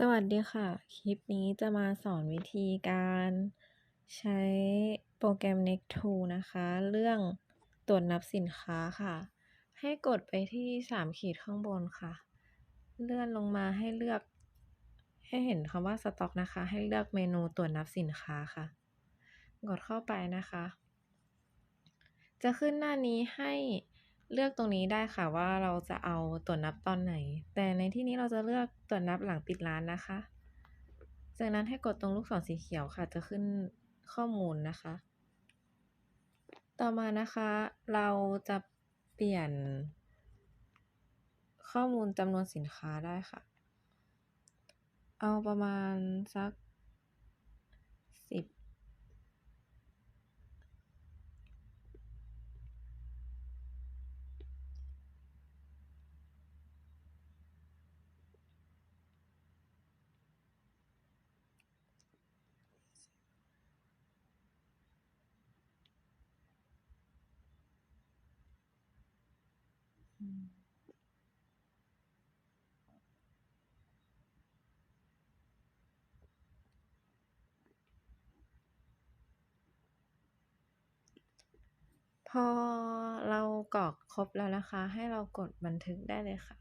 สวัสดีค่ะ คลิปนี้จะมาสอนวิธีการใช้โปรแกรม Next2 นะคะ เรื่องตรวจนับสินค้าค่ะ ให้กดไปที่3ขีดข้างบนค่ะ เลื่อนลงมาให้เลือก ให้เห็นคำว่าสต็อกนะคะ ให้เลือกเมนูตรวจนับสินค้าค่ะ กดเข้าไปนะคะ จะขึ้นหน้านี้ให้ เลือกตรงนี้ได้ค่ะว่าเราจะเอาตรวจนับตอนไหน แต่ในที่นี้เราจะเลือกตรวจนับหลังปิดร้านนะคะ จากนั้นให้กดตรงลูกศรสีเขียวค่ะ จะขึ้นข้อมูลนะคะ ต่อมานะคะ เราจะเปลี่ยน ข้อมูลจำนวนสินค้าได้ค่ะ เอาประมาณสักสิบ พอเรากรอกครบแล้วนะคะ ให้เรากดบันทึกได้เลยค่ะ